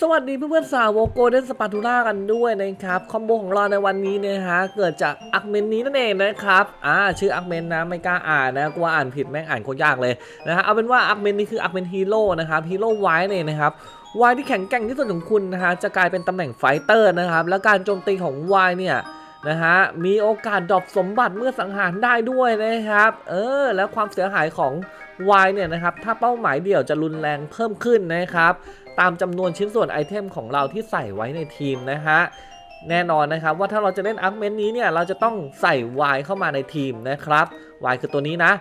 สวัสดีเพื่อนๆสาวโกลเด้นสปาตูล่ากันด้วยนะครับ คอมโบของเราในวันนี้เนะฮะเกิดจากอักเมนนี้นั่นเองนะครับอ่าชื่ออักเมนนะไม่กล้าอ่านนะกลัวอ่านผิดแม่งอ่านโคตรยากเลยนะฮะเอาเป็นว่าอักเมนนี้คืออักเมนฮีโร่นะครับฮีโร่ไว้เนี่ยนะครับวายที่แข็งแกร่งที่สุดของคุณนะฮะจะกลายเป็นตำแหน่งไฟเตอร์นะครับและการโจมตีของวายเนี่ยนะฮะมีโอกาสดรอปสมบัติเมื่อสังหารได้ด้วยนะครับ เออ แล้วความเสียหายของวายเนี่ยนะครับ ถ้าเป้าหมายเดี่ยวจะรุนแรงเพิ่มขึ้นนะครับ ตามจำนวนชิ้นส่วนไอเทมของเราที่ใส่ไว้ในทีมนะฮะแน่นอนนะครับว่าถ้าเราจะเล่นอาร์เมนต์นี้เนี่ยเราจะต้องใส่ Y เข้ามาในทีมนะครับ Y คือตัวนี้นะ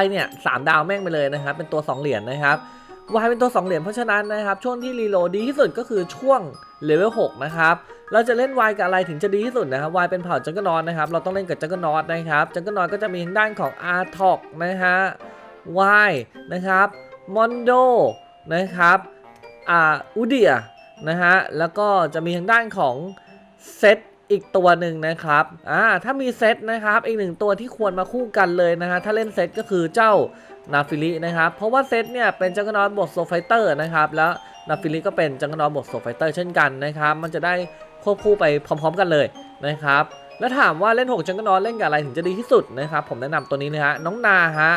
Y เนี่ยสามดาวแม่งไปเลยนะครับ เป็นตัว 2 เหรียญนะครับ Y เป็นตัว 2 เหรียญเพราะฉะนั้นนะครับ ช่วงที่รีโหลดดีที่สุดก็คือช่วงเลเวล6นะครับ เราจะเล่น Y กับอะไรถึงจะดีที่สุดนะครับ Y เป็นเผ่าจังกนอนนะครับ เราต้องเล่นกับจังกนอตนะครับจังกนอตก็จะมีทางด้านของ a r t o กนะฮะ Y นะครับมอนโดนะครับ อ่าอูเดียนะฮะแล้วก็จะมีทางด้านของเซตอีกตัวหนึ่งนะครับอ่าถ้ามีเซตนะครับอีกหนึ่งตัวที่ควรมาคู่กันเลยนะฮะถ้าเล่นเซตก็คือเจ้านาฟิลินะครับเพราะว่าเซตเนี่ยเป็นจังกรนอนบวกโซไฟเตอร์นะครับแล้วนาฟิลิก็เป็นจังกรนอนบวกโซไฟเตอร์เช่นกันนะครับมันจะได้ควบคู่ไปพร้อม ๆ กันเลยนะครับแล้วถามว่าเล่น 6 จังกนอนเล่นกับอะไรถึงจะดีที่สุดนะครับผมแนะนำตัวนี้นะฮะน้องนาฮะ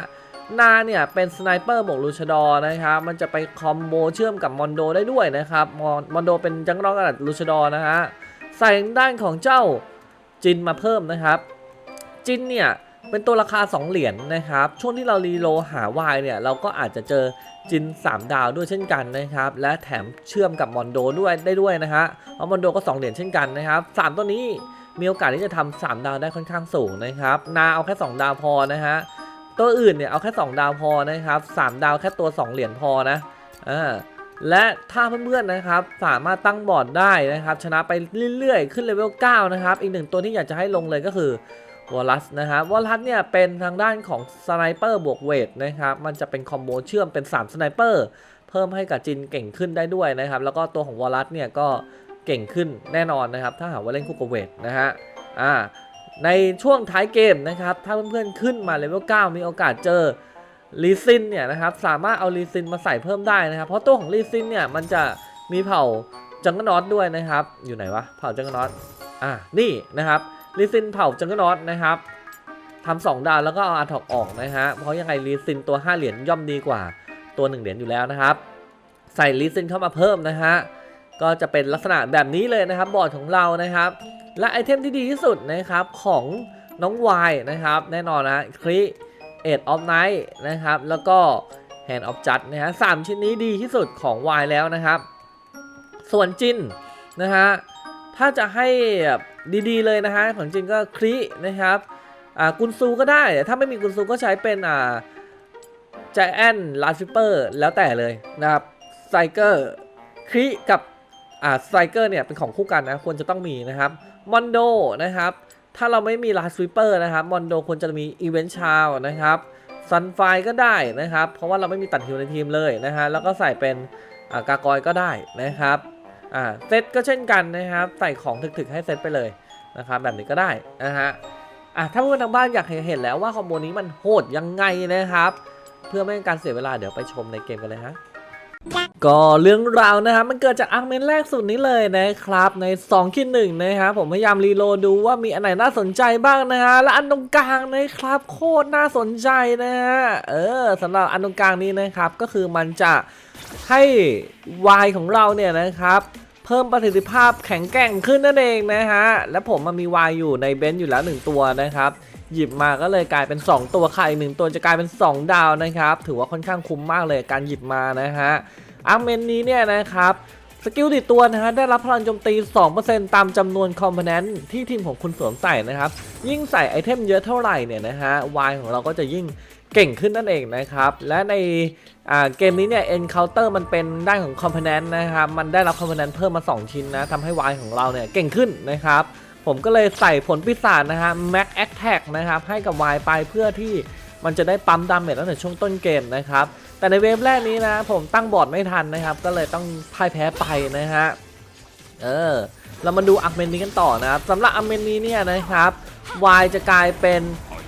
นาเนี่ยเป็นสไนเปอร์บวกลูชดอนะครับ มันจะไปคอมโบเชื่อมกับมอนโดได้ด้วยนะครับ มอนโดเป็นจังรองกับลูชดอนะฮะ ใส่ด้านของเจ้าจินมาเพิ่มนะครับ จินเนี่ยเป็นตัวราคา 2 เหรียญนะครับ ช่วงที่เรารีโลหาวายเนี่ยเราก็อาจจะเจอจิน 3 ดาวด้วยเช่นกันนะครับ และแถมเชื่อมกับมอนโดด้วยได้ด้วยนะฮะเพราะมอนโดก็ 2 เหรียญเช่นกันนะครับสามตัวนี้มีโอกาสที่จะทำ3ดาวได้ค่อนข้างสูงนะครับ นาเอาแค่ 2 ดาวพอนะฮะ ตัวอื่นเนี่ยเอาแค่ 2 ดาวพอนะครับ 3 ดาวแค่ตัว 2 เหรียญพอนะอ่าและถ้าเพื่อนๆนะครับสามารถตั้งบอร์ดได้นะครับ ชนะไปเรื่อยๆ ขึ้นเลเวล9นะครับ อีกหนึ่งตัวที่อยากจะให้ลงเลยก็คือวอลลัสนะครับวอลลัสเนี่ยเป็นทางด้านของสไนเปอร์บวกเวทนะครับ มันจะเป็นคอมโบเชื่อมเป็น3สไนเปอร์เพิ่มให้กับจินเก่งขึ้นได้ด้วยนะครับ แล้วก็ตัวของวอลลัสเนี่ยก็เก่งขึ้นแน่นอนนะครับ ถ้าหากว่าเล่นคู่กับเวทนะฮะอ่า ในช่วงท้ายเกมนะครับ ถ้าเพื่อนๆขึ้นมาเลเวล9มีโอกาสเจอลีซินเนี่ยนะครับ สามารถเอาลีซินมาใส่เพิ่มได้นะครับ เพราะตัวของลีซินเนี่ยมันจะมีเผ่าจังกนอตด้วยนะครับ อยู่ไหนวะ เผ่าจังกนอตอ่านี่นะครับลีซินเผ่าจังกนอตนะครับทำสองดาวแล้วก็เอาอาถอกออกนะฮะ เพราะยังไงลีซินตัว 5 เหรียญย่อมดีกว่าตัว 1 เหรียญอยู่แล้วนะครับ ใส่ลีซินเข้ามาเพิ่มนะฮะ ก็จะเป็นลักษณะแบบนี้เลยนะครับบอร์ดของเรานะครับ และไอเทมที่ดีที่สุดนะครับของน้องวายนะครับ แน่นอนนะครีเอ็ดออฟไนท์นะครับ แล้วก็แฮนด์ออฟจัดนะฮะสามชิ้นนี้ดีที่สุดของวายแล้วนะครับ ส่วนจินนะฮะถ้าจะให้ดีๆเลยนะฮะของจินก็ครีนะครับอ่ากุนซูก็ได้แต่ถ้าไม่มีกุนซูก็ใช้เป็นอ่าใจแอนลาฟิเปอร์แล้วแต่เลยนะครับไซเกอร์ครีกับอ่าไตรเกอร์เนี่ยเป็นของคู่กันนะควรจะต้องมีนะครับ มอนโดนะครับ ถ้าเราไม่มีลาสวิปเปอร์นะครับมอนโดควรจะมีอีเวนต์ชาวนะครับซันไฟก็ได้นะครับ เพราะว่าเราไม่มีตัดฮิวในทีมเลยนะฮะแล้วก็ใส่เป็นอ่ากากอยก็ได้นะครับอ่าเซตก็เช่นกันนะครับ ใส่ของถึกๆให้เซตไปเลยนะครับ แบบนี้ก็ได้นะฮะอะถ้าเพื่อนทางบ้านอยากเห็นแล้วว่าคอมโบนี้มันโหดยังไงนะครับ เพื่อไม่ให้การเสียเวลาเดี๋ยวไปชมในเกมกันเลยฮะ ก็เรื่องราวนะครับมันเกิดจากอาร์เมนแรกสุดนี้เลยนะครับ ใน2คิดหนึ่งนะครับผมพยายามรีโลดูว่ามีอันไหนน่าสนใจบ้างนะฮะและอันตรงกลางนะครับ โคตรน่าสนใจนะฮะเออสำหรับอันตรงกลางนี้นะครับ ก็คือมันจะให้วายของเราเนี่ยนะครับเพิ่มประสิทธิภาพแข็งแกร่งขึ้นนั่นเองนะฮะและผมมันมีวายอยู่ในเบนซ์อยู่แล้วหนึ่งตัวนะครับ หยิบมาก็เลยกลายเป็น 2 ตัวค่ะอีกหนึ่งตัวจะกลายเป็น 2 ดาวนะครับ ถือว่าค่อนข้างคุ้มมากเลยการหยิบมานะฮะอาร์เมนนี้เนี่ยนะครับสกิลติดตัวนะฮะได้รับพลังโจมตี 2%ตามจำนวนคอมโพเนนต์ที่ทีมของคุณสวมใส่นะครับ ยิ่งใส่ไอเทมเยอะเท่าไหร่เนี่ยนะฮะวายของเราก็จะยิ่งเก่งขึ้นนั่นเองนะครับ และในเกมนี้เนี่ย Encounter มันเป็นด้านของคอมโพเนนต์นะครับ มันได้รับคอมโพเนนต์เพิ่มมา 2 ชิ้นนะทำให้วายของเราเนี่ยเก่งขึ้นนะครับ ผมก็เลยใส่ผลปีศาจนะฮะ Max Attack นะครับให้กับ Y ไปเพื่อที่มันจะได้ปั๊มดาเมจตั้งแต่ช่วงต้นเกมนะครับ แต่ในเวฟแรกนี้นะผมตั้งบอร์ดไม่ทันนะครับ ก็เลยต้องพ่ายแพ้ไปนะฮะ เออ เรามาดูอักเมนนี้กันต่อนะครับสำหรับอักเมนนี้เนี่ยนะครับ Y จะกลายเป็น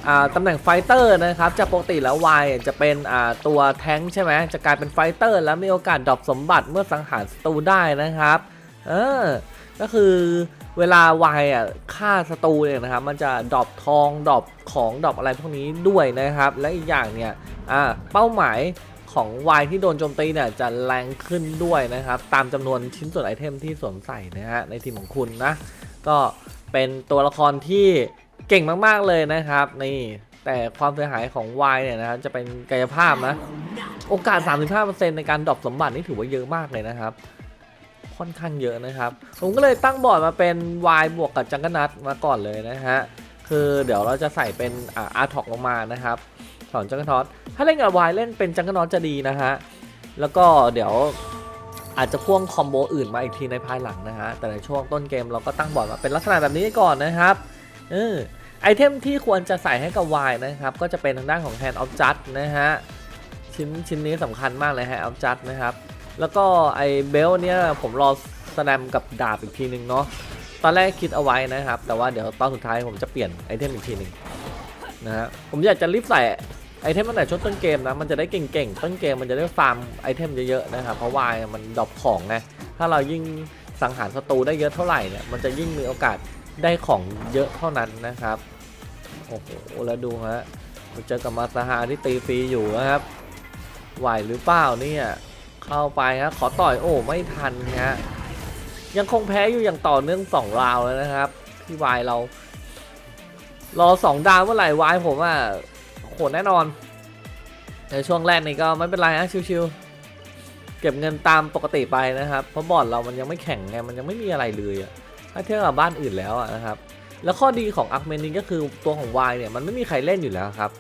อ่าตำแหน่งไฟเตอร์นะครับจากปกติแล้ว Y จะเป็นอ่าตัวแท้งค์ใช่ไหมจะกลายเป็นไฟเตอร์ แล้วมีโอกาสดรอปสมบัติเมื่อสังหารศัตรูได้นะครับ เออ ก็คือ เวลา Y อะฆ่าศัตรูเนี่ยนะครับ มันจะดรอปทองดรอปของดรอปอะไรพวกนี้ด้วยนะครับ และอีกอย่างเนี่ยอ่าเป้าหมายของ Y ที่โดนโจมตีเนี่ยจะแรงขึ้นด้วยนะครับ ตามจำนวนชิ้นส่วนไอเทมที่สวมใส่นะฮะในทีมของคุณนะ ก็เป็นตัวละครที่เก่งมากๆเลยนะครับนี่แต่ความเสียหายของ Y เนี่ยนะครับจะเป็นกายภาพนะ โอกาส 35%ในการดรอปสมบัตินี่ถือว่าเยอะมากเลยนะครับ ค่อนข้างเยอะนะครับ ผมก็เลยตั้งบอร์ดมาเป็น Y บวกกับจังกนัทมาก่อนเลยนะฮะ คือเดี๋ยวเราจะใส่เป็นอาร์ท็อกลงมานะครับสอนจังกนอตถ้าเล่นกับ Y เล่นเป็นจังกนอตจะดีนะฮะ แล้วก็เดี๋ยวอาจจะพ่วงคอมโบอื่นมาอีกทีในภายหลังนะฮะ แต่ในช่วงต้นเกมเราก็ตั้งบอร์ดมาเป็นลักษณะแบบนี้ก่อนนะครับเออไอเทมที่ควรจะใส่ให้กับ Y นะครับ ก็จะเป็นทางด้านของ Hand of Judge นะฮะ ชิ้นชิ้นนี้สำคัญมากเลย Hand of Judge นะครับ แล้วก็ไอเบลเนี่ยผมรอสแนมกับดาบอีกทีนึงเนาะตอนแรกคิดเอาไว้นะครับ แต่ว่าเดี๋ยวตอนสุดท้ายผมจะเปลี่ยนไอเทมอีกทีหนึ่งนะฮะผมอยากจะรีบใส่ไอเทมตั้งแต่ช่วงต้นเกมนะมันจะได้เก่งๆต้นเกมมันจะได้ฟาร์มไอเทมเยอะๆนะครับเพราะวายมันดรอปของไงถ้าเรายิ่งสังหารศัตรูได้เยอะเท่าไหร่เนี่ยมันจะยิ่งมีโอกาสได้ของเยอะเท่านั้นนะครับโอ้โหแล้วดูฮะมาเจอกับมาซาฮาที่ตีฟรีอยู่นะครับไหวหรือเปล่าเนี่ย เข้าไปฮะขอต่อยโอ้ไม่ทันฮะยังคงแพ้อยู่อย่างต่อเนื่องสองราวเลยนะครับที่วายเรา รอสองดาวเมื่อไหร่วายผมอะโหดแน่นอนในช่วงแรกนี่ก็ไม่เป็นไรฮะชิวๆเก็บเงินตามปกติไปนะครับ เพราะบอร์ดเรามันยังไม่แข็งไงมันยังไม่มีอะไรเลยอะถ้าเทียบกับบ้านอื่นแล้วอะนะครับแล้วข้อดีของอักเมนินก็คือตัวของวายเนี่ยมันไม่มีใครเล่นอยู่แล้วครับ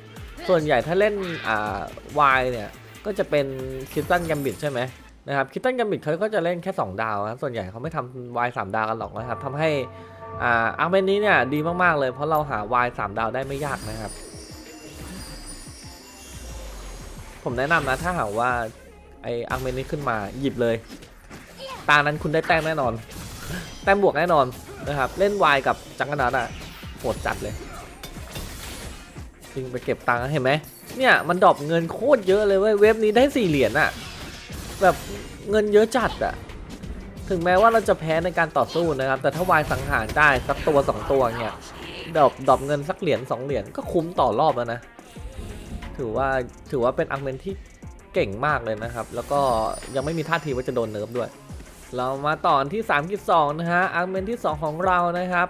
ส่วนใหญ่ถ้าเล่นอ่าวายเนี่ย ก็จะเป็นคิตตันแกมบิดใช่ไหมนะครับคิตตันแกมบิดเขาก็จะเล่นแค่ 2 ดาวนะส่วนใหญ่เขาไม่ทำวายสามดาวกันหรอกนะครับทำให้อ่าอักเมนนี้เนี่ยดีมากๆเลย เพราะเราหาวายสามดาวได้ไม่ยากนะครับ ผมแนะนำนะถ้าหากว่าไออักเมนนี้ขึ้นมาหยิบเลย ตานั้นคุณได้แต้มแน่นอน แต้มบวกแน่นอนนะครับ เล่นวายกับจังกันนัดอะโหดจัดเลยิงไปเก็บตังค์เห็นไหมเนี่ยมันดรอปเงินโคตรเยอะเลยเว้ยเว็บนี้ได้สี่เหรียญอะแบบเงินเยอะจัดอะถึงแม้ว่าเราจะแพ้ในการต่อสู้นะครับ แต่ถ้าวายสังหารได้สักตัวสองตัวเนี่ยดรอปดรอปเงินสักเหรียญสองเหรียญก็คุ้มต่อรอบแล้วนะ ถือว่าถือว่าเป็นอังเมนที่เก่งมากเลยนะครับ แล้วก็ยังไม่มีท่าทีว่าจะโดนเนิร์ฟด้วย เรามาต่อที่3กิ2นะฮะอังเมนที่ 2 ของเรานะครับ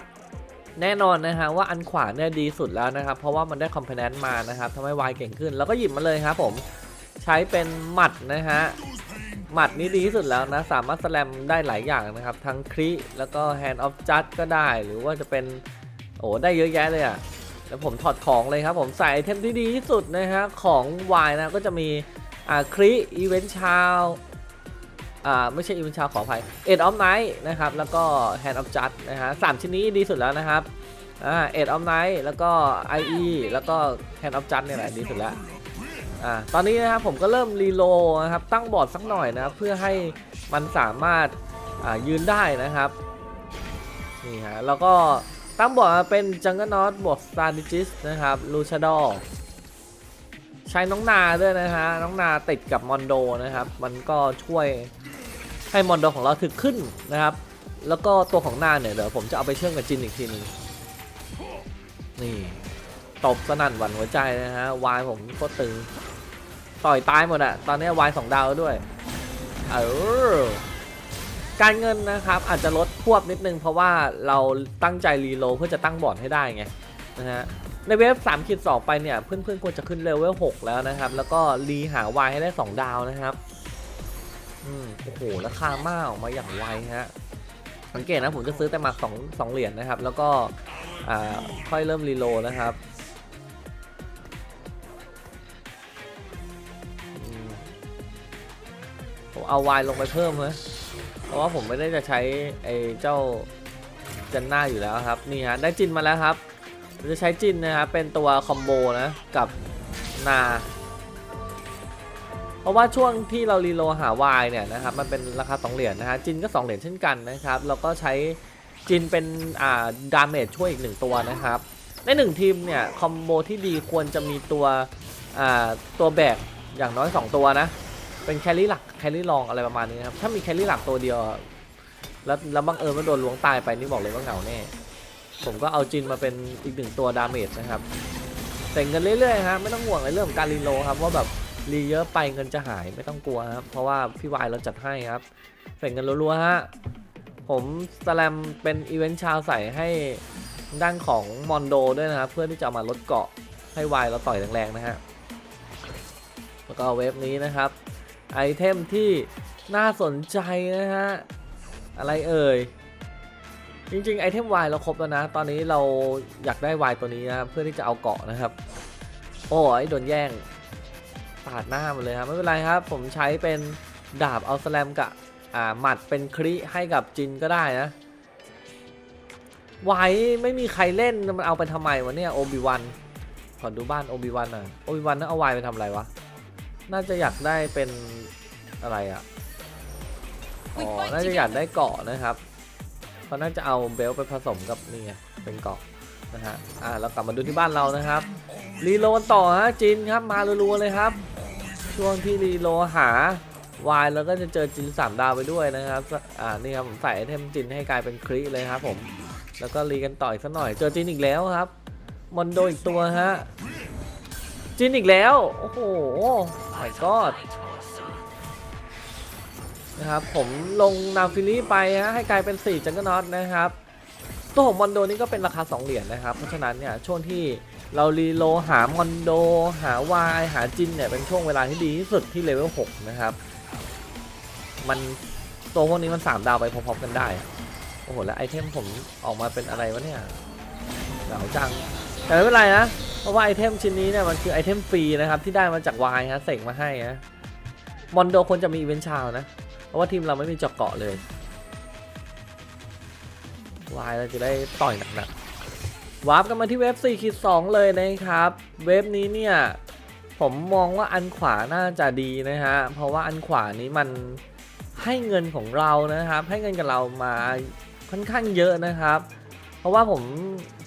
แน่นอนนะฮะว่าอันขวาเนี่ยดีสุดแล้วนะครับ เพราะว่ามันได้คอมเพนแนนต์มานะครับทำให้วายเก่งขึ้น แล้วก็หยิบมาเลยครับผมใช้เป็นหมัดนะฮะหมัดนี้ดีที่สุดแล้วนะ สามารถสแลมได้หลายอย่างนะครับ ทั้งคริแล้วก็ Hand of Judge ก็ได้ หรือว่าจะเป็น โอ้ได้เยอะแยะเลยอะ่ะแล้วผมถอดของเลยครับ ผมใส่ไอเทมที่ดีที่สุดนะฮะของ Y นะก็จะมีอ่าคริอีเวนต์ชาว อ่าไม่ใช่อีเวนชาวขออภัยเอ็ดออฟไนท์นะครับแล้วก็ Hand of Judge นะฮะสามชิ้นนี้ดีสุดแล้วนะครับอ่าเอ็ดออฟไนท์แล้วก็ IE แล้วก็ Hand of Judge เนี่ยแหละดีสุดแล้วอ่าตอนนี้นะครับผมก็เริ่มรีโลนะครับตั้งบอร์ดสักหน่อยนะครับเพื่อให้มันสามารถอ่ายืนได้นะครับนี่ฮะแล้วก็ตั้งบอร์ดเป็นจังเกิลนอตบวกสตาร์ดิจิสนะครับลูชาดอใช้น้องนาด้วยนะฮะน้องนาติดกับมอนโดนะครับ มันก็ช่วย ให้มอนโดของเราถึกขึ้นนะครับ แล้วก็ตัวของนาเนี่ยเดี๋ยวผมจะเอาไปเชื่อมกับจินอีกทีหนึงนี่ตบสนั่นหวั่นหัวใจนะฮะวายผมโคตรตึงต่อยตายหมดอะตอนนี้วายสองดาวด้วยเออการเงินนะครับอาจจะลดควบนิดนึง เพราะว่าเราตั้งใจรีโลเพื่อจะตั้งบอร์ดให้ได้ไงนะฮะในเวฟ3ขีด2ไปเนี่ยเพื่อนๆควรจะขึ้นเลเวล6แล้วนะครับ แล้วก็รีหาวายให้ได้ 2 ดาวนะครับ อืมโอ้โหราคามาออกมาอย่างไวฮะ สังเกตนะผมจะซื้อแต่มา2 2เหรียญนะครับ แล้วก็อ่าค่อยเริ่มรีโลนะครับผมเอาวายลงไปเพิ่มนะเพราะว่าผมไม่ได้จะใช้ไอ้เจ้าเจนน่าอยู่แล้วครับ นี่ฮะได้จินมาแล้วครับ จะใช้จินนะครับเป็นตัวคอมโบนะกับนา เพราะว่าช่วงที่เรารีโลหาวายเนี่ยนะครับมันเป็นราคา 2 เหรียญนะฮะจินก็ 2 เหรียญเช่นกันนะครับแล้วก็ใช้จินเป็นอ่าดาเมจช่วยอีกหนึ่งตัวนะครับ ในหนึ่งทีมเนี่ยคอมโบที่ดีควรจะมีตัวอ่าตัวแบกอย่างน้อย 2 ตัวนะ เป็นแคลรี่หลักแคลรี่รองอะไรประมาณนี้นะครับถ้ามีแคลรี่หลักตัวเดียว แล้วแล้วบังเอิญว่าโดนล้วงตายไปนี่บอกเลยว่าเหงาแน่ผมก็เอาจินมาเป็นอีกหนึ่งตัวดาเมจนะครับแต่งเงินเรื่อยๆฮะไม่ต้องห่วงในเรื่องของการรีโลครับว่าแบบ รีเยอะไปเงินจะหายไม่ต้องกลัวครับ เพราะว่าพี่วายเราจัดให้ครับแต่งเงินรัวๆฮะ ผมสแลมเป็นอีเวนต์ชาวใส่ให้ด้านของมอนโดด้วยนะครับ เพื่อที่จะมาลดเกาะให้วายเราต่อยแรงๆนะฮะ แล้วก็เวฟนี้นะครับ ไอเทมที่น่าสนใจนะฮะ อะไรเอ่ยจริงๆ ไอเทมวายเราครบแล้วนะ ตอนนี้เราอยากได้วายตัวนี้นะเพื่อที่จะเอาเกาะนะครับ โอ้ยโดนแย่ง ปาดหน้าหมดเลยครับไม่เป็นไรครับ ผมใช้เป็นดาบเอาสแลมกับอ่าหมัดเป็นคริให้กับจินก็ได้นะวายไม่มีใครเล่นมันเอาไปทำไมวะเนี่ยโอบิวันขอดูบ้านโอบิวันหน่อยโอบิวันนั่นเอาวายไปทำอะไรวะน่าจะอยากได้เป็นอะไรอะอ๋อน่าจะอยากได้เกาะนะครับเขาน่าจะเอาเบลต์ไปผสมกับนี่ไงเป็นเกาะนะฮะอ่าเรากลับมาดูที่บ้านเรานะครับรีโหลดต่อฮะจินครับมารัวๆเลยครับ ช่วงที่รีโลหาวายแล้วก็จะเจอจินสามดาวไปด้วยนะครับ อ่า นี่ครับผมใส่ไอเทมจินให้กลายเป็นคริเลยครับผม แล้วก็รีกันต่ออีกสักหน่อย เจอจินอีกแล้วครับ มอนโดอีกตัวฮะ จินอีกแล้ว โอ้โห my god นะครับ ผมลงนาฟิลี่ไปฮะ ให้กลายเป็น4จังกิลน็อตนะครับ ตัวของมอนโดนี่ก็เป็นราคา 2 เหรียญนะครับ เพราะฉะนั้นเนี่ยช่วงที่ เรารีโลหามอนโด หาวายหาจินเนี่ยเป็นช่วงเวลาที่ดีที่สุดที่เลเวล6นะครับ มันตัวพวกนี้มัน 3 ดาวไปพร้อมๆกันได้ โอ้โห แล้วไอเทมผมออกมาเป็นอะไรวะเนี่ยเหงาจัง แต่ไม่เป็นไรนะ เพราะว่าไอเทมชิ้นนี้เนี่ยมันคือไอเทมฟรีนะครับ ที่ได้มาจากวายฮะเสกมาให้นะมอนโดควรจะมีอีเวนต์ชาวนะ เพราะว่าทีมเราไม่มีจาะเกาะเลยวายเราจะได้ต่อยหนักๆ วาร์ปกันมาที่เว็บ4ขีด2เลยนะครับ เว็บนี้เนี่ยผมมองว่าอันขวาน่าจะดีนะฮะ เพราะว่าอันขวานี้มันให้เงินของเรานะครับ ให้เงินกับเรามาค่อนข้างเยอะนะครับ เพราะว่าผม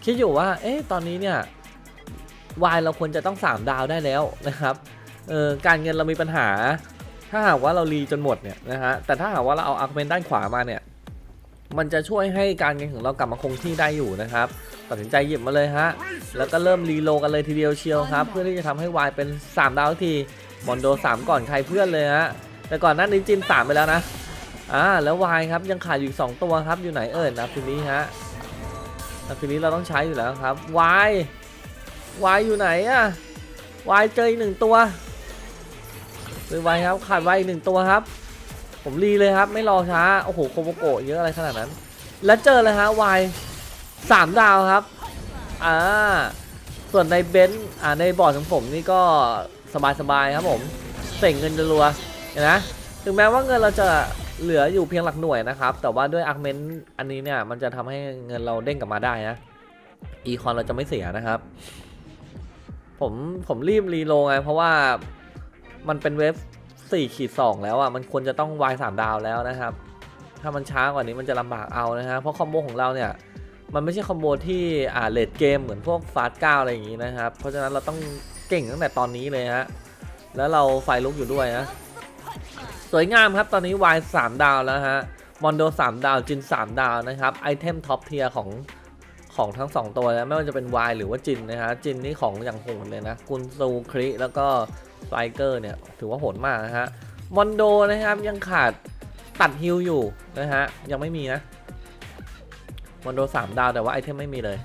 คิดอยู่ว่า เอ๊ะตอนนี้เนี่ยวายเราควรจะต้อง 3 ดาวได้แล้วนะครับ เออการเงินเรามีปัญหา ถ้าหากว่าเรารีจนหมดเนี่ยนะฮะ แต่ถ้าหากว่าเราเอาอาร์เมนด้านขวามาเนี่ย มันจะช่วยให้การเงินของเรากลับมาคงที่ได้อยู่นะครับ ตัดสินใจหยิบมาเลยฮะ แล้วก็เริ่มรีโลกันเลยทีเดียวเชียวครับ เพื่อที่จะทำให้วายเป็น 3 ดาวทีมอนโด 3 ก่อนใครเพื่อนเลยฮะ แต่ก่อนหน้านี้จิน 3 ไปแล้วนะ อ่า แล้ววายครับยังขาดอยู่อีกสองตัวครับ อยู่ไหนเอ่ยนะฟินี้ฮะนะฟินี้เราต้องใช้อยู่แล้วครับ วาย วายอยู่ไหนอะวายเจออีกหนึ่งตัวซื้อไวครับ ขาดไว้อีกหนึ่งตัวครับ ผมรีเลยครับ ไม่รอช้า โอ้โห โคโมโกะเยอะอะไรขนาดนั้น แล้วเจอเลยฮะวาย สามดาวครับ อ่า ส่วนในเบนซ์อ่าในบอร์ดของผมนี่ก็สบายๆครับผมเส่งเงินรัวเห็นไหมถึงแม้ว่าเงินเราจะเหลืออยู่เพียงหลักหน่วยนะครับ แต่ว่าด้วยอาร์เมนต์อันนี้เนี่ย มันจะทำให้เงินเราเด้งกลับมาได้นะ อีคอนเราจะไม่เสียนะครับ ผมผมรีบรีโลไง เพราะว่ามันเป็นเว็บ4ขีด2แล้วอะ มันควรจะต้องวาย3ดาวแล้วนะครับ ถ้ามันช้ากว่านี้มันจะลำบากเอานะฮะ เพราะคอมโบของเราเนี่ย มันไม่ใช่คอมโบที่อ่าเลดเกมเหมือนพวกฟาสต์ก้าอะไรอย่างงี้นะครับ เพราะฉะนั้นเราต้องเก่งตั้งแต่ตอนนี้เลยฮะ แล้วเราไฟลุกอยู่ด้วยนะ สวยงามครับตอนนี้วาย3ดาวแล้วฮะ มอนโด3ดาวจิน3ดาวนะครับ ไอเทมท็อปเทียของของทั้ง 2 ตัวนะไม่ว่าจะเป็นวายหรือว่าจินนะฮะจินนี่ของอย่างโหดเลยนะกุนซูคริแล้วก็ไฟเกอร์เนี่ยถือว่าโหดมากนะฮะมอนโดนะครับยังขาดตัดฮิลอยู่นะฮะยังไม่มีนะ มอนโด3ดาวแต่ว่าไอเทมไม่มีเลย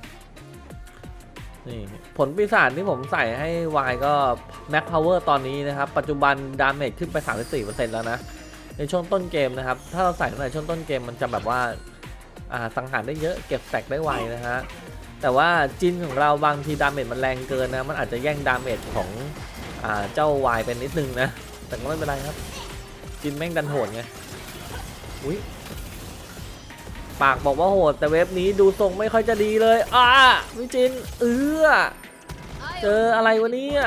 นี่ผลปีศาจที่ผมใส่ให้ Y ก็ Max Power ตอนนี้นะครับ ปัจจุบันดาเมจขึ้นไป 34%แล้วนะ ในช่วงต้นเกมนะครับ ถ้าเราใส่ตั้งแต่ช่วงต้นเกมมันจะแบบว่าอ่าสังหารได้เยอะเก็บแตกได้ไวนะฮะ แต่ว่าจินของเราบางทีดาเมจมันแรงเกินนะ มันอาจจะแย่งดาเมจของอ่าเจ้าวายเป็นนิดนึงนะ แต่ก็ไม่เป็นไรครับ จินแม่งดันโหดไง อุ้ย ปากบอกว่าโหด แต่เว็บนี้ดูทรงไม่ค่อยจะดีเลยอ่าวิจินเอือเจออะไรวะเนี่ย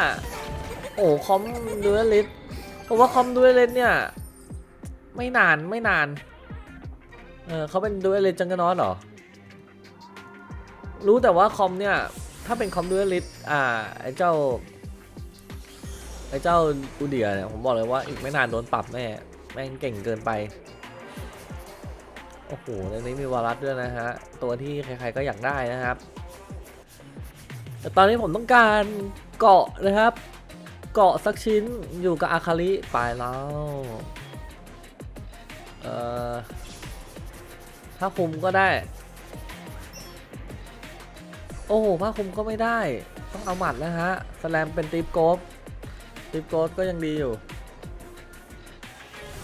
โอ้คอมดูเอลิสผมว่าคอมดูเลิสเนี่ย ไม่นานไม่นาน เออเขาเป็นดูเลิสจังกันนอสเหรอ รู้แต่ว่าคอมเนี่ย ถ้าเป็นคอมดูเลิสอ่าไอ้เจ้าไอ้เจ้าอูเดียเนี่ยผมบอกเลยว่าอีกไม่นานโดนปรับแน่แม่งเก่งเกินไป โอ้โหในนี้มีวารัสด้วยนะฮะ ตัวที่ใครๆก็อยากได้นะครับ แต่ตอนนี้ผมต้องการเกาะนะครับ เกาะสักชิ้นอยู่กับอาคาริไปแล้ว เอ่อถ้าคุมก็ได้ โอ้โหผ้าคลุมก็ไม่ได้ ต้องเอาหมัดแล้วฮะ สแลมเป็นติปโกฟติปโกฟก็ยังดีอยู่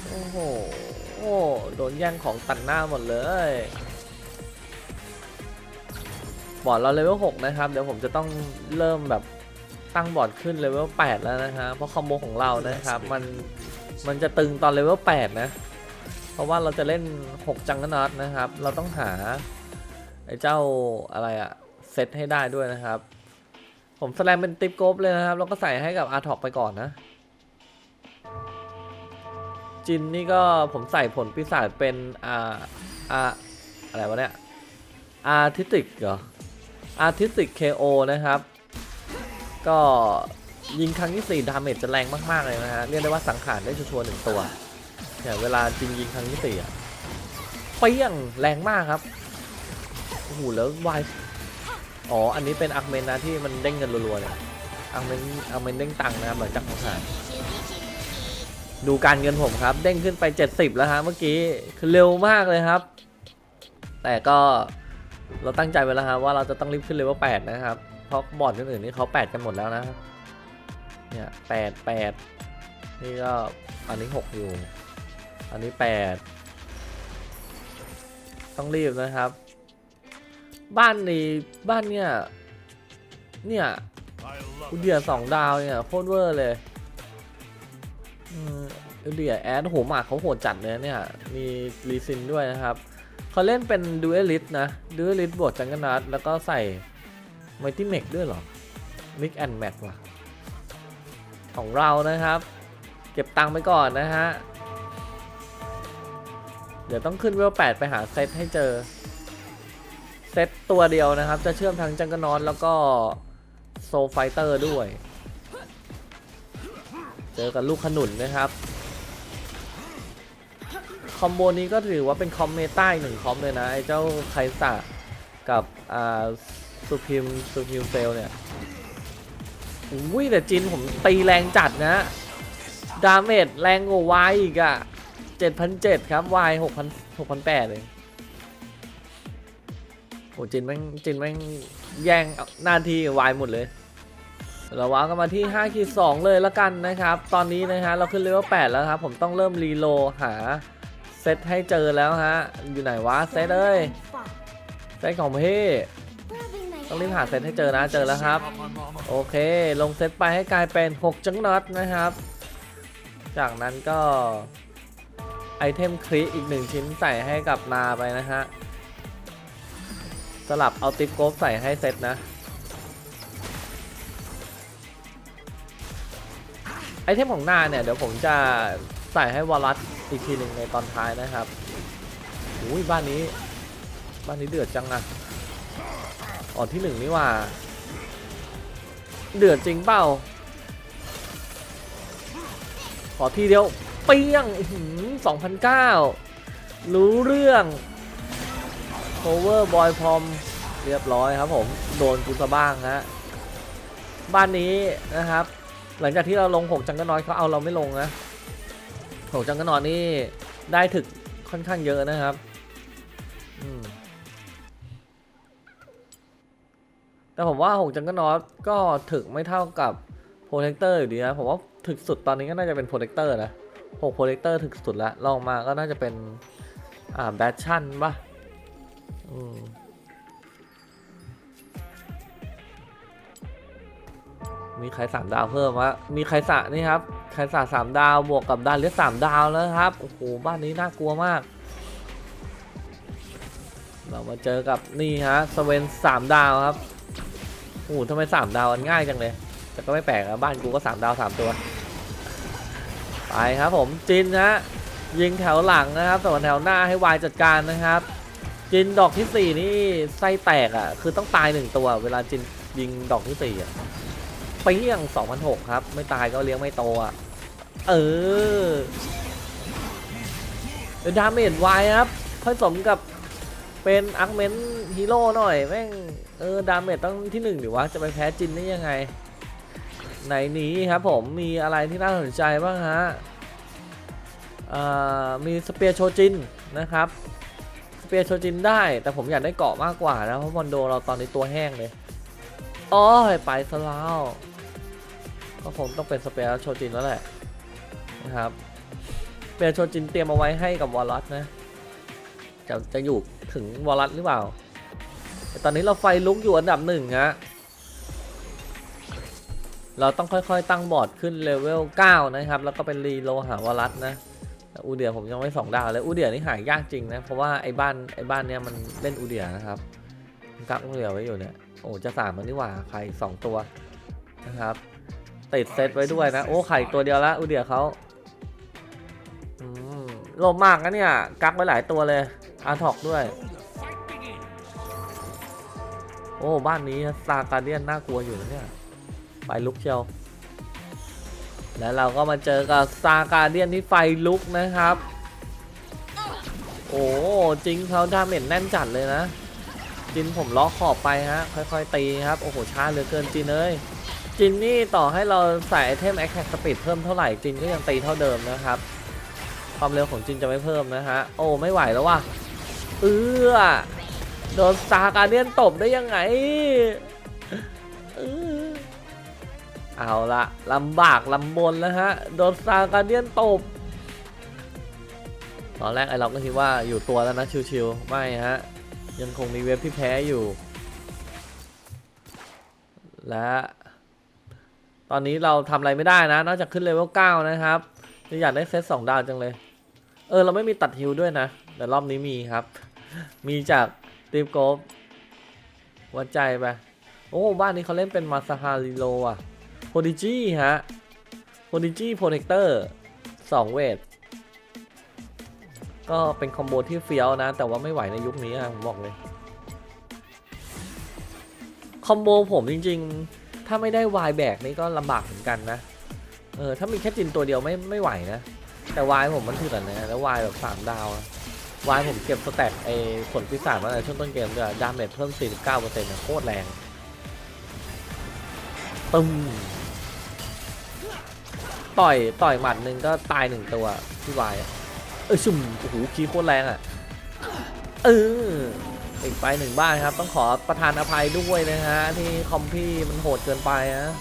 โอ้โห อ้ โดนแย่งของตัดหน้าหมดเลย บอร์ดเราเลเวล6นะครับ เดี๋ยวผมจะต้องเริ่มแบบตั้งบอร์ดขึ้นเลเวล8แล้วนะฮะ เพราะคอมโบของเรานะครับ มันมันจะตึงตอนเลเวล8นะ เพราะว่าเราจะเล่น 6 จังกนอตนะครับ เราต้องหาไอ้เจ้าอะไรอะเซตให้ได้ด้วยนะครับ ผมสแลมเป็นติปโกฟเลยนะครับ แล้วก็ใส่ให้กับอาร์ทอกไปก่อนนะ จินนี่ก็ผมใส่ผลปีศาจเป็นอ่าอ่าอะไรวะเนี่ยอาร์ติสติกเหรออาร์ติสติกเคโอนะครับ ก็ยิงครั้งที่ 4 ดาเมจจะแรงมากๆเลยนะฮะเรียกได้ว่าสังหารได้ชัวร์หนึ่งตัวเนี่ยเวลาจินยิงครั้งที่4อะเปี้ยงแรงมากครับโอ้โหแล้ววายอ๋อ อันนี้เป็นอักเมนนะที่มันเด้งเงินรัวๆเนี่ยอักเมนอักเมนเด้งตังค์นะครับหลังจากของหาย ดูการเงินผมครับ เด้งขึ้นไป 70 แล้วฮะเมื่อกี้คือเร็วมากเลยครับ แต่ก็เราตั้งใจไว้แล้วครับว่าเราจะต้องรีบขึ้นเลเวล8นะครับ เพราะบอร์ดอื่นๆนี่เขา8 กันหมดแล้วนะเนี่ย8 8นี่ก็อันนี้6อยู่ อันนี้8ต้องรีบนะครับ บ้านในบ้านเนี่ย เนี่ยอุเดียสองดาวเนี่ยโคตรเวอร์เลย อืมอุเดียแอดโหหมากเขาโหดจัดเลยเนี่ย มีรีซินด้วยนะครับเขาเล่นเป็นดูเอลิสนะดูเอลิสบวกจังกนัดแล้วก็ใส่ไมติเมกด้วยหรอมิกแอนแมทว่ะ ของเรานะครับ เก็บตังค์ไปก่อนนะฮะ เดี๋ยวต้องขึ้นเวล8ไปหาเซตให้เจอ เซตตัวเดียวนะครับ จะเชื่อมทั้งจังกนอนแล้วก็โซไฟเตอร์ด้วย เจอกับลูกขนุนนะครับ อมโบนี้ก็ถือว่าเป็นคอมเมต้าอีกหนึ่งคอมเลยนะ ไอ้เจ้าไคสะกับอ่าสุพิมสุพิมเฟลเนี่ยอุ้ยแต่จินผมตีแรงจัดนะ ดาเมจแรงกว่าวายอีกอะ่ะ7,700ครับวาย6,000 6,800เลยโอ้จินแม่งจินแม่งแย่งหน้าที่วายหมดเลยเราว้ากันมาที่5ขีด2เลยละกันนะครับ ตอนนี้นะฮะเราขึ้นเลเวล8แล้วครับ ผมต้องเริ่มรีโลหา เซตให้เจอแล้วฮะ อยู่ไหนวะเซตเอ้ยเซตของพี่ต้องรีบหาเซตให้เจอนะเจอแล้วครับ โอเค ลงเซตไปให้กลายเป็น 6 จังน็อตนะครับ จากนั้นก็ไอเทมคลิอีกหนึ่งชิ้นใส่ให้กับนาไปนะฮะ สลับเอาติปโกฟใส่ให้เซตนะไอเทมของนาเนี่ยเดี๋ยวผมจะ ใส่ให้วอลลัสอีกทีหนึ่งในตอนท้ายนะครับอุ้ยบ้านนี้ บ้านนี้เดือดจังอะอ๋อที่หนึ่งนี่ว่า เดือดจริงเปล่า ขอทีเดียว เปี้ยงสองพันเก้ารู้เรื่อง cover boy pom เรียบร้อยครับผม โดนกูซะบ้างฮะ บ้านนี้นะครับ หลังจากที่เราลงหกจังก็น้อยเขาเอาเราไม่ลงนะ หกจังก็นอนนี่ได้ถึกค่อนข้างเยอะนะครับแต่ผมว่าหกจังก็นอนก็ถึกไม่เท่ากับโปรเทคเตอร์อยู่ดีนะผมว่าถึกสุดตอนนี้ก็น่าจะเป็นโปรเทคเตอร์นะหกโปรเทคเตอร์ถึกสุดแล้วลองมาก็น่าจะเป็น อ่าแบทชั่นปะอืม มีใครสามดาวเพิ่มวะมีใครสะนี่ครับใครสะสามดาวบวกกับดานเลือดสามดาวแล้วครับโอ้โหบ้านนี้น่ากลัวมาก เรามาเจอกับนี่ฮะสเวนสามดาวครับโอ้โหทำไมสามดาวมันง่ายจังเลยแต่ก็ไม่แปลกนะบ้านกูก็สามดาวสามตัวไปครับผมจินฮะยิงแถวหลังนะครับส่วนแถวหน้าให้วายจัดการนะครับ จินดอกที่4นี่ไส้แตกอะคือต้องตายหนึ่งตัว เวลาจินยิงดอกที่สี่อะ เปี้ยง2,006 ครับ ไม่ตายก็เลี้ยงไม่โตอะ เออดี๋ยวดาเมจไวครับผสมกับเป็นอาร์คเมนฮีโร่หน่อย แม่ง เออ ดาเมจต้องที่หนึ่งดิวะ จะไปแพ้จินได้ยังไง ในนี้ครับผมมีอะไรที่น่าสนใจบ้างฮะอ่ามีสเปียร์โชจินนะครับ สเปียร์โชจินได้ แต่ผมอยากได้เกาะมากกว่านะ เพราะมอนโดเราตอนนี้ตัวแห้งเลยอ้ยไปซะแล้ว ก็คงต้องเป็นสเปียร์โชจินแล้วแหละนะครับเปียร์โชจินเตรียมเอาไว้ให้กับวอลลัสนะจะจะอยู่ถึงวอลลัสหรือเปล่าแต่ตอนนี้เราไฟลุกอยู่อันดับหนึ่งฮะเราต้องค่อยๆ ตั้งบอร์ดขึ้นเลเวล9นะครับ แล้วก็เป็นรีโลหาวอลลัสนะอูเดียผมยังไม่สองดาวเลยอูเดียนี่หายากจริงนะ เพราะว่าไอ้บ้านไอ้บ้านเนี้ยมันเล่นอูเดียนะครับกักอูเดียไว้อยู่เนี่ย โอ้จะสามมันนี่หว่าไข่สองตัวนะครับ ติดเซตไว้ด้วยนะ โอ้ ไข่ตัวเดียวละอูเดียเขาอืมโลภมากนะเนี่ย กักไว้หลายตัวเลย อาร์ทอกด้วย โอ้ บ้านนี้ซาการเดียนน่ากลัวอยู่นะเนี่ยไฟลุกเชียว แล้วเราก็มาเจอกับซาการเดียนที่ไฟลุกนะครับ โอ้จริงเขาดาเมจแน่นจัดเลยนะจินผมล็อกขอบไปฮะ ค่อยๆตีครับ โอ้โหช้าเหลือเกินจินเอ้ย จินนี่ต่อให้เราใส่ไอเทม a อ t แ c สปีดเพิ่มเท่าไหร่จินก็ยังตีเท่าเดิมนะครับ ความเร็วของจินจะไม่เพิ่มนะฮะ โอ้ไม่ไหวแล้วว่ะเอื้อโดนซาการเดียนตบได้ยังไงเออเอาละลำบากลำบนแล้วฮะ โดนซาการเดียนตบ ตอนแรกไอเราก็คิดว่าอยู่ตัวแล้วนะชิวๆไม่ฮะ ยังคงมีเว็บที่แพ้อยู่ และ ตอนนี้เราทำอะไรไม่ได้นะ นอกจากขึ้นเลเวล9นะครับอยากได้เซต2ดาวจังเลย เออ เราไม่มีตัดฮิลด้วยนะ แต่รอบนี้มีครับ มีจากตีมโกฟวัดใจไป โอ้ บ้านนี้เขาเล่นเป็นมาซาฮาริโลอะโพดิจีฮะโพดิจีโปรเทคเตอร์สองเวท ก็เป็นคอมโบที่เฟี้ยวนะ แต่ว่าไม่ไหวในยุคนี้อะผมบอกเลย คอมโบผมจริง ๆ ถ้าไม่ได้วายแบกนี่ก็ลำบากเหมือนกันนะ เออ ถ้ามีแค่จินตัวเดียวไม่ไม่ไหวนะ แต่วายผมมันถือนะ แล้ววายแบบสามดาวอะวายผมเก็บสแต็กไอ้ผลปีศาจมาในช่วงต้นเกมด้วยดาเมจเพิ่ม 49%นะโคตรแรง ตึมต่อยต่อยหมัดหนึ่งก็ตายหนึ่งตัวที่วายเออชุ่มโอ้โหคีโคตรแรงอะ เออ อีกไปหนึ่งบ้านครับ ต้องขอประทานอภัยด้วยนะฮะ ที่คอมพี่มันโหดเกินไปนะ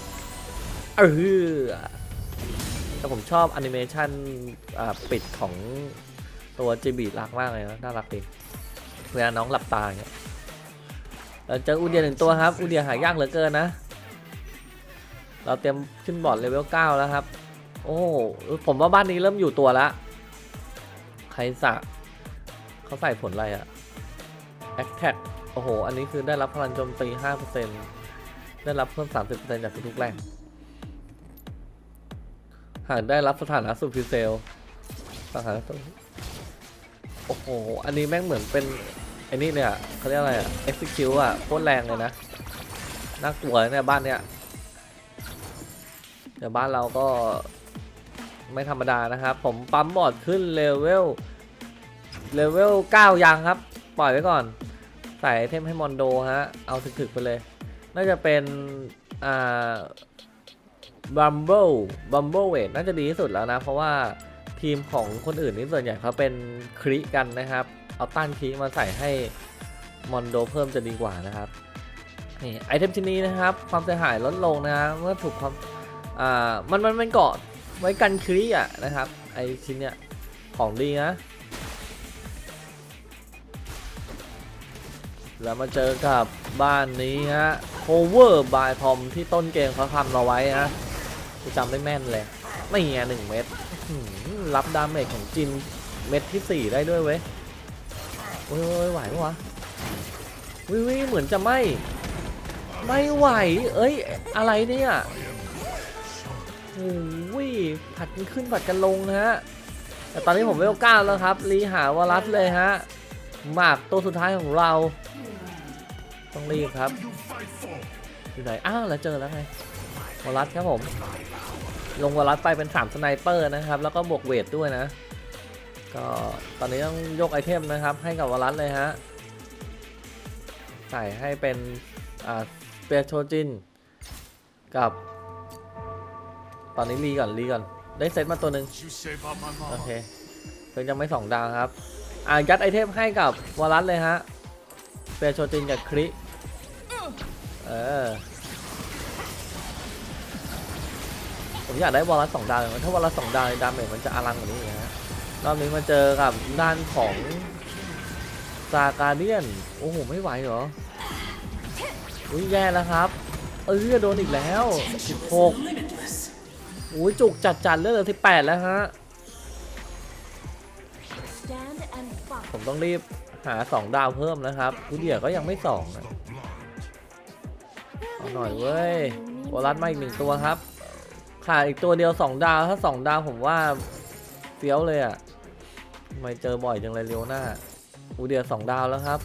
เออแต่ผมชอบแอนิเมชันปิดของตัวจีบีรักมากเลยนะน่ารักดีเวลาน้องหลับตาเงี้ยเจออูเดียหนึ่งตัวครับอูเดียหายากเหลือเกินนะ เราเตรียมขึ้นบอร์ดเลเวล9แล้วครับ โอ้ผมว่าบ้านนี้เริ่มอยู่ตัวแล้วใครสะเขาใส่ผลอะไรอะ แอคแท็โอ้โห อันนี้คือได้รับพลังโจมตี 5%ได้รับเพิ่ม 30%จากทุกๆแรงหากได้รับสถานะสุพิเซลสถานะโอ้โห อันนี้แม่งเหมือนเป็นไอ้นี่เนี่ยเขาเรียกอะไรอะ execute อะโคตรแรงเลยนะ น่ากลัวเนี่ยบ้านเนี้ยเดี๋ยวบ้านเราก็ไม่ธรรมดานะครับ ผมปั๊มบอดขึ้นเลเวลเลเวล9ยังครับ ปล่อยไว้ก่อน ใส่ไอเทมให้มอนโดฮะ เอาถึกๆไปเลย น่าจะเป็น อ่าบัมเบิลบัมเบิลเวทน่าจะดีที่สุดแล้วนะ เพราะว่าทีมของคนอื่นนี่ส่วนใหญ่เขาเป็นคริกันนะครับ เอาต้านคริมาใส่ให้มอนโดเพิ่มจะดีกว่านะครับนี่ไอเทมชิ้นนี้นะครับ ความเสียหายลดลงนะฮะเมื่อถูกความอ่ามันมันเป็นเกาะไว้กันคริอะนะครับ ไอชิ้นเนี้ยของดีนะ แล้วมาเจอกับบ้านนี้ฮะ cover by Tom ที่ต้นเกมเขาทำเราไว้ฮะจำได้แม่นเลยไม่เงี้ยหนึ่งเม็ดรับดาเมจของจินเม็ดที่สี่ได้ด้วยเว้ยโอ้ยไหวปะวะวิวิเหมือนจะไม่ ไม่ไหว เอ้ย อะไรเนี่ยโอ้ยผัดกันขึ้นผัดกันลงนะฮะ แต่ตอนนี้ผมเวลก้าแล้วครับรีหาวารัสเลยฮะหมากตัวสุดท้ายของเรา ต้องรีบครับ อยู่ไหน อ้าวแล้วเจอแล้วไงวอลัสครับผม ลงวอลัสไปเป็น3สไนเปอร์นะครับ แล้วก็บวกเวทด้วยนะ ก็ตอนนี้ต้องยกไอเทมนะครับ ให้กับวอลัสเลยฮะ ใส่ให้เป็นอ่าเปียโชจิน กับ ตอนนี้รีก่อนรีก่อน ได้เซตมาตัวหนึ่งโอเคเพิ่งยังไม่สองดาวครับ อ่ายัดไอเทมให้กับวอลัสเลยฮะ ปียโชจินกับคริเออผมอยากได้วอลัสสองดาวอย่างนั้นถ้าวอลัสสองดาวดาเมจมันจะอลังกว่านี้นะฮะรอบนี้มาเจอกับด้านของซาการเดียน โอ้โห ไม่ไหวเหรอ อุ้ยแย่แล้วครับ เออโดนอีกแล้ว 16อุ้ยจุกจัดจัดๆเลือดเหลือ18แล้วฮะ ผมต้องรีบ หา 2 ดาวเพิ่มนะครับกูเดียก็ยังไม่สองนะเอาหน่อยเว้ยวอลัสมาอีกหนึ่งตัวครับ ขาดอีกตัวเดียว 2 ดาว ถ้า 2 ดาวผมว่าเฟี้ยวเลยอะ่ะทำไมเจอบ่อยจังเลยเร็วหน้ากูเดียสองดาวแล้วครับ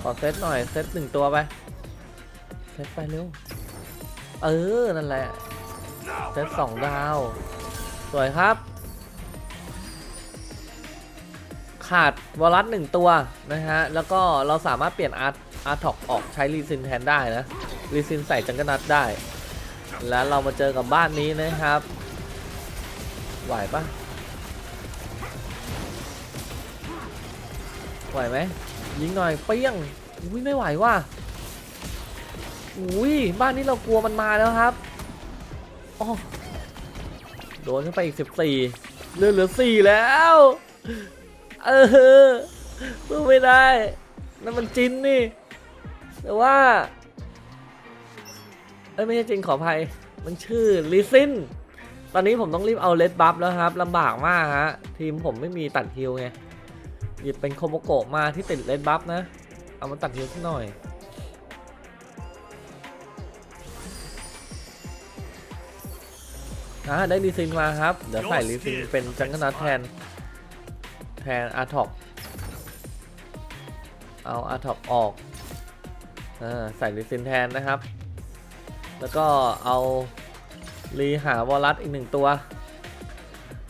ขอเซตหน่อย เซตหนึ่งตัวไป เซตไปเร็ว เออ นั่นแหละ เซตสองดาว สวยครับ ขาดวอลัสหนึ่งตัวนะฮะ แล้วก็เราสามารถเปลี่ยนอาร์ตอาร์ท็อกออกใช้รีซินแทนได้นะ รีซินใส่จังกนัดได้ แล้วเรามาเจอกับบ้านนี้นะครับ ไหวปะไหวไหมยิงหน่อยเปี้ยงอุ้ยไม่ไหวว่ะอุ้ยบ้านนี้เรากลัวมันมาแล้วครับอ๋อโดนขึ้นไปอีก 14เหลือเหลือ 4 แล้ว เออสู้ไม่ได้นั่นมันจินนี่ แต่ว่าเอ้ยไม่ใช่จินขออภัย มันชื่อลิซิน ตอนนี้ผมต้องรีบเอาเลดบัฟแล้วครับลำบากมากฮะ ทีมผมไม่มีตัดฮิวไง หยิบเป็นโคโมโกะมาที่ติดเลดบัฟนะ เอามาตัดฮิวสักหน่อยอ่าได้รีซินมาครับ เดี๋ยวใส่รีซินเป็นจังกนัดแทน นอาท็อกเอาอาท็อกออกอใส่ลิซินแทนนะครับ แล้วก็เอารีหาวอลัสอีกหนึ่งตัว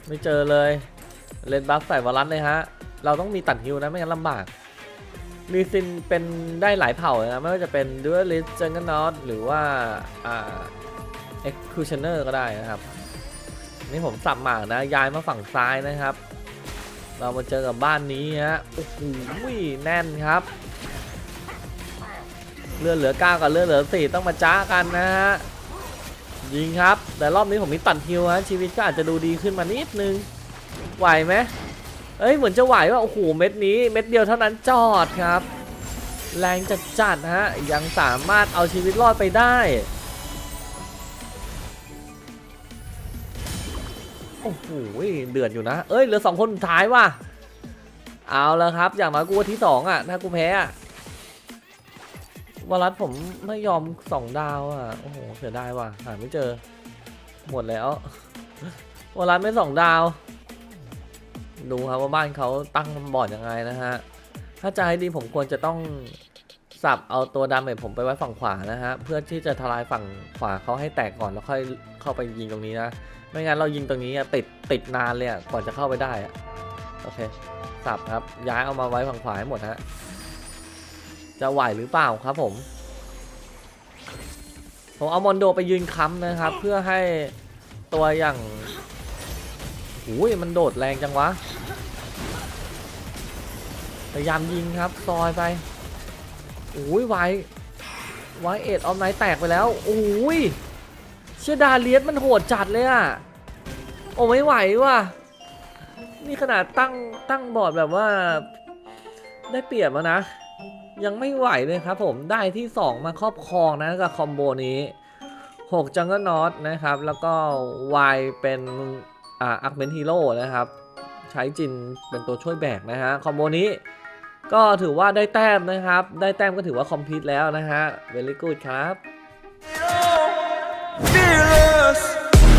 ไม่เจอเลยเลนบัฟใส่วอลัสเลยฮะ เราต้องมีตัดฮิวนะไม่งั้นลำบากรีซินเป็นได้หลายเผ่าเลยนะ ไม่ว่าจะเป็นดูเอลิสเจนกันนอตหรือว่าอ่าเอ็กคูชเนอร์ก็ได้นะครับ นี่ผมสับหมากนะ ย้ายมาฝั่งซ้ายนะครับ เรามาเจอกับบ้านนี้ฮะ โอ้โหแน่นครับ เลือดเหลือ 9 กับเลือดเหลือ 4 ต้องมาจ้ากันนะฮะ ยิงครับ แต่รอบนี้ผมมีตัดฮิวฮะ ชีวิตก็อาจจะดูดีขึ้นมานิดนึง ไหวไหมเอ้ย เหมือนจะไหวว่า โอ้โห เม็ดนี้ เม็ดเดียวเท่านั้นจอดครับ แรงจัดจัดฮะ ยังสามารถเอาชีวิตรอดไปได้ อ้โหเดือดอยู่นะ เอ้ยเหลือสองคนสุดท้ายว่ะ เอาแล้วครับ อย่างน้อยกูที่สองอะ ถ้ากูแพ้อะวรัตผมไม่ยอมสองดาวอะ โอ้โหเสียดายว่ะ หาไม่เจอ หมดแล้ววรัตไม่สองดาว ดูครับว่าบ้านเขาตั้งบอร์ดยังไงนะฮะ ถ้าจะให้ดีผมควรจะต้องสับเอาตัวดาเมจผมไปไว้ฝั่งขวานะฮะ เพื่อที่จะทลายฝั่งขวาเขาให้แตกก่อนแล้วค่อยเข้าไปยิงตรงนี้นะ ไม่งั้นเรายิงตรงนี้ติดติดนานเลยอะก่อนจะเข้าไปได้อะโอเคสับครับ ย้ายเอามาไว้ฝั่งขวาให้หมดฮะจะไหวหรือเปล่าครับผมผมเอามอนโดไปยืนค้ำนะครับ เพื่อให้ตัวอย่างหูยมันโดดแรงจังวะพยายามยิงครับซอยไปโอ้ยไวไวเอ็ดออฟไนท์แตกไปแล้วโอ้ย ชื่อดาเลียสมันโหดจัดเลยอะโอ้ไม่ไหวว่ะ นี่ขนาดตั้งตั้งบอร์ดแบบว่า ได้เปรียบแล้วนะ ยังไม่ไหวเลยครับผมได้ที่ 2 มาครอบครองนะกับคอมโบนี้ 6 จังเกิลนอตนะครับ แล้วก็ Y เป็นอ่าอักเมนฮีโร่นะครับ ใช้จินเป็นตัวช่วยแบกนะฮะคอมโบนี้ก็ถือว่าได้แต้มนะครับ ได้แต้มก็ถือว่าคอมพลีทแล้วนะฮะเวลี่กูดครับ